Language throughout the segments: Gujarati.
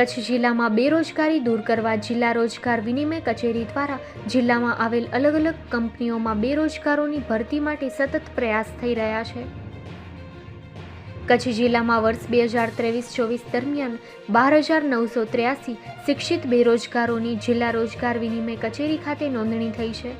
કચ્છ જિલ્લામાં બેરોજગારી દૂર કરવા જિલ્લા રોજગાર વિનિમય કચેરી દ્વારા જિલ્લામાં આવેલ અલગ અલગ કંપનીઓમાં બેરોજગારોની ભરતી માટે સતત પ્રયાસ થઈ રહ્યા છે. કચ્છ જિલ્લામાં વર્ષ બે હજાર ત્રેવીસ ચોવીસ દરમિયાન બાર હજાર નવસો ત્ર્યાસી શિક્ષિત બેરોજગારોની જિલ્લા રોજગાર વિનિમય કચેરી ખાતે નોંધણી થઈ છે.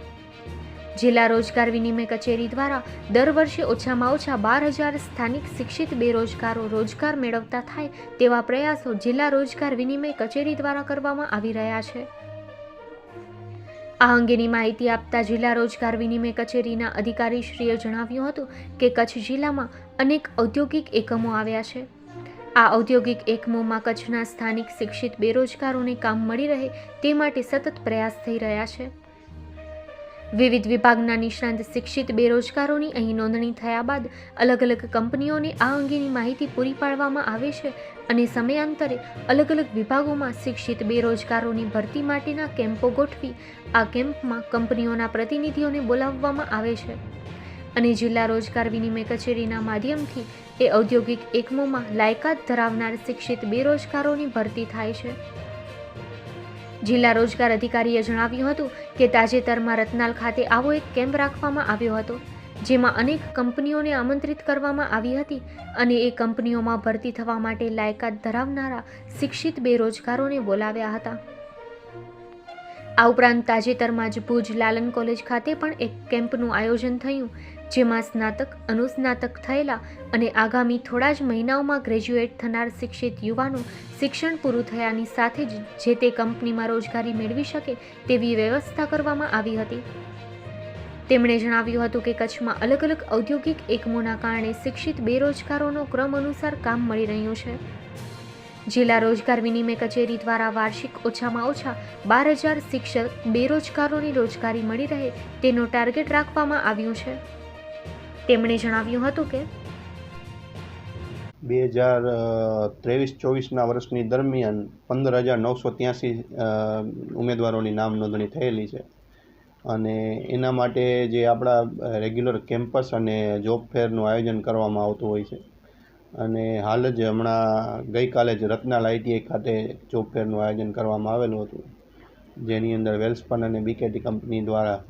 જિલ્લા રોજગાર વિનિમય કચેરી દ્વારા દર વર્ષે ઓછામાં ઓછા બાર હજાર સ્થાનિક શિક્ષિત બેરોજગારો રોજગાર મેળવતા થાય તેવા પ્રયાસો જિલ્લા રોજગાર વિનિમય કચેરી દ્વારા કરવામાં આવી રહ્યા છે. આ અંગેની માહિતી આપતા જિલ્લા રોજગાર વિનિમય કચેરીના અધિકારીશ્રીએ જણાવ્યું હતું કે કચ્છ જિલ્લામાં અનેક ઔદ્યોગિક એકમો આવ્યા છે. આ ઔદ્યોગિક એકમોમાં કચ્છના સ્થાનિક શિક્ષિત બેરોજગારોને કામ મળી રહે તે માટે સતત પ્રયાસ થઈ રહ્યા છે. વિવિધ વિભાગના નિષ્ણાંત શિક્ષિત બેરોજગારોની અહીં નોંધણી થયા બાદ અલગ અલગ કંપનીઓને આ અંગેની માહિતી પૂરી પાડવામાં આવે છે અને સમયાંતરે અલગ અલગ વિભાગોમાં શિક્ષિત બેરોજગારોની ભરતી માટેના કેમ્પો ગોઠવી આ કેમ્પમાં કંપનીઓના પ્રતિનિધિઓને બોલાવવામાં આવે છે. અને જિલ્લા રોજગાર વિનિમય કચેરીના માધ્યમથી એ ઔદ્યોગિક એકમોમાં લાયકાત ધરાવનાર શિક્ષિત બેરોજગારોની ભરતી થાય છે. જિલ્લા રોજગાર અધિકારીએ જણાવ્યું હતું કે તાજેતરમાં રતનાલ ખાતે આવો એક કેમ્પ રાખવામાં આવ્યો હતો, જેમાં અનેક કંપનીઓને આમંત્રિત કરવામાં આવી હતી અને એ કંપનીઓમાં ભરતી થવા માટે લાયકાત ધરાવનારા શિક્ષિત બેરોજગારોને બોલાવ્યા હતા. આ ઉપરાંત તાજેતરમાં જ ભુજ લાલન કોલેજ ખાતે પણ એક કેમ્પનું આયોજન થયું, જેમાં સ્નાતક, અનુસ્નાતક થયેલા અને આગામી થોડા જ મહિનાઓમાં ગ્રેજ્યુએટ થનાર શિક્ષિત યુવાનો શિક્ષણ પૂરું થયાની સાથે જ જે તે કંપનીમાં રોજગારી મેળવી શકે તેવી વ્યવસ્થા કરવામાં આવી હતી. તેમણે જણાવ્યું હતું કે કચ્છમાં અલગ અલગ ઔદ્યોગિક એકમોના કારણે શિક્ષિત બેરોજગારોનો ક્રમ અનુસાર કામ મળી રહ્યું છે. જિલ્લા રોજગાર વિનિમય કચેરી દ્વારા વાર્ષિક ઓછામાં ઓછા બાર હજાર શિક્ષક બેરોજગારોની રોજગારી મળી રહે તેનું ટાર્ગેટ રાખવામાં આવ્યું છે. તેમણે જણાવ્યું હતું કે બે હજાર ત્રેવીસ, ચોવીસના વર્ષની દરમિયાન પંદર હજાર નવસો ત્યાંસી ઉમેદવારોની નામ નોંધણી થયેલી છે. અને એના માટે જે આપણા રેગ્યુલર કેમ્પસ અને જોબ ફેરનું આયોજન કરવામાં આવતું હોય છે. અને હાલ જ હમણાં ગઈકાલે જ રત્નાલ આઈટીઆઈ ખાતે જોબ ફેરનું આયોજન કરવામાં આવેલું હતું. જેની અંદર વેલ્સપન અને બીકેટી કંપની દ્વારા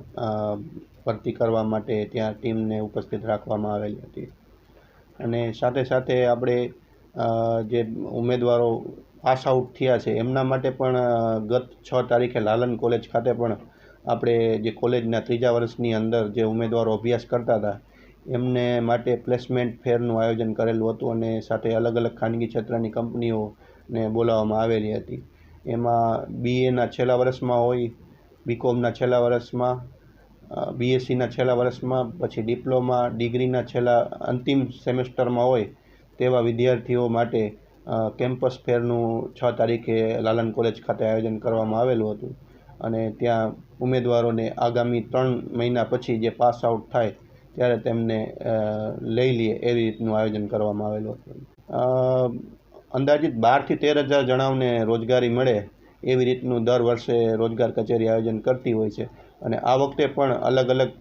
ભરતી કરવા માટે ત્યાં ટીમને ઉપસ્થિત રાખવામાં આવેલી હતી. અને સાથે સાથે આપણે જે ઉમેદવારો પાસ આઉટ થયા છે, એમના માટે પણ ગત છ તારીખે લાલન કોલેજ ખાતે પણ આપણે જે કોલેજના ત્રીજા વર્ષની અંદર જે ઉમેદવારો અભ્યાસ કરતા હતા એમને માટે પ્લેસમેન્ટ ફેરનું આયોજન કરેલું હતું અને સાથે અલગ અલગ ખાનગી ક્ષેત્રની કંપનીઓને બોલાવવામાં આવેલી હતી. એમાં બીએના છેલ્લા વર્ષમાં હોય બીકોમના છેલ્લા વર્ષમાં બીએસસીના છેલ્લા વર્ષમાં, પછી ડિપ્લોમા ડિગ્રીના છેલ્લા અંતિમ સેમેસ્ટરમાં હોય તેવા વિદ્યાર્થીઓ માટે કેમ્પસ ફેરનું છ તારીખે લાલન કોલેજ ખાતે આયોજન કરવામાં આવેલું હતું. અને ત્યાં ઉમેદવારોને આગામી ત્રણ મહિના પછી જે પાસ આઉટ થાય ત્યારે તેમને લઈ લઈએ એવી રીતનું આયોજન કરવામાં આવેલું હતું. અંદાજિત બારથી તેર હજાર જણાવને રોજગારી મળે એવી રીતનું દર વર્ષે રોજગાર કચેરી આયોજન કરતી હોય છે. અને આ વખતે પણ અલગ અલગ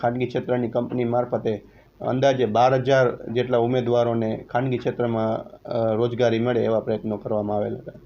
ખાનગી ક્ષેત્રની કંપની મારફતે અંદાજે બાર હજાર જેટલા ઉમેદવારોને ખાનગી ક્ષેત્રમાં રોજગારી મળે એવા પ્રયત્નો કરવામાં આવેલા હતા.